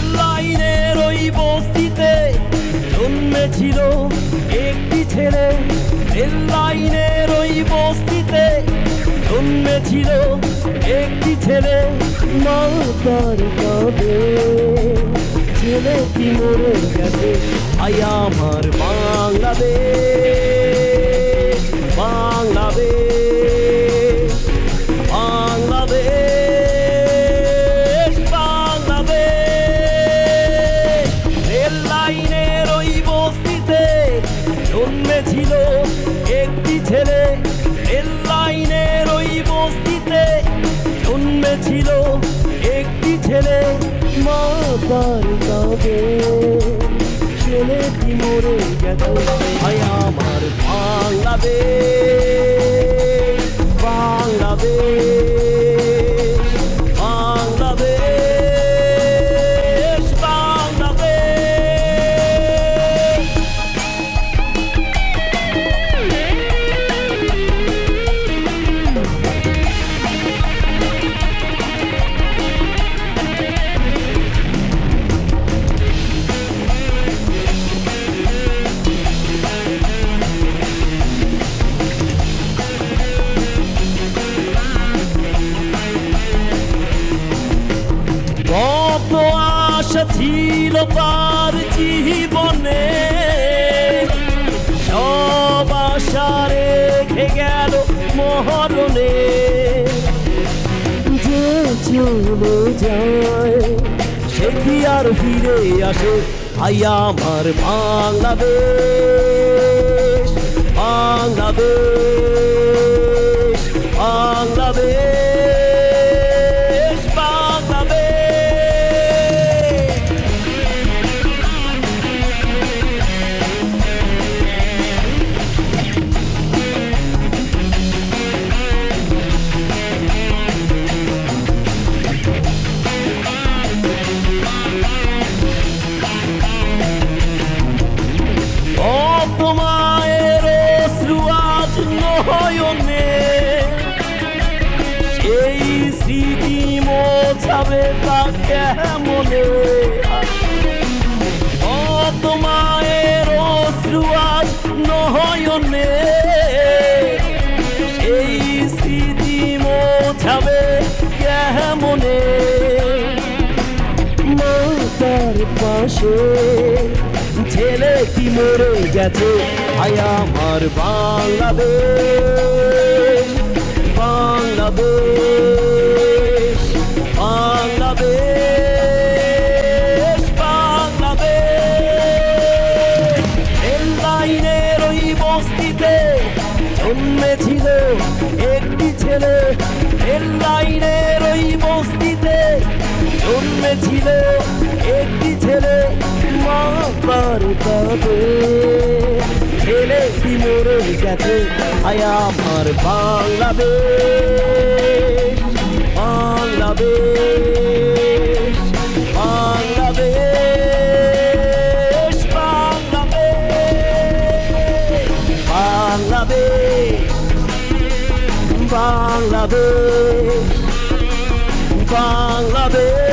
লাইনের ওই বস্তিতে জন্মেছিল একটি ছেলে। রেল লাইনের ওই বস্তিতে জন্মেছিল একটি ছেলে। মা তার কাঁদে ছেলেটি মরে জন্মেছিল একটি ছেলে মা তার ছেলেটি মরে গেছে আশা ছিল তার জীবনে। সব আশা রেখে গেল মহরণে। যে চলে যায়, সে কি আর ফিরে আসে? আই আমার বাংলাদেশ বাংলাদেশ। মোছাবে তা কেমনে অপমায়ের অশ্রু আজ নয়নে। সেই স্মৃতি মোছাবে কেমনে? মাতার পাশে ছেলেটি মরে গেছে? আয় আমার বাংলাদেশ। জন্মেছিল একটি ছেলে। রেল লাইনের ওই বস্তিতে জন্মেছিল একটি ছেলে। মা তার কাঁদে ছেলেটি মরে গেছে, আয় আমার বাংলাদেশ বাংলাদেশ। বাংলাদেশ বাংলাদেশ বাংলাদেশ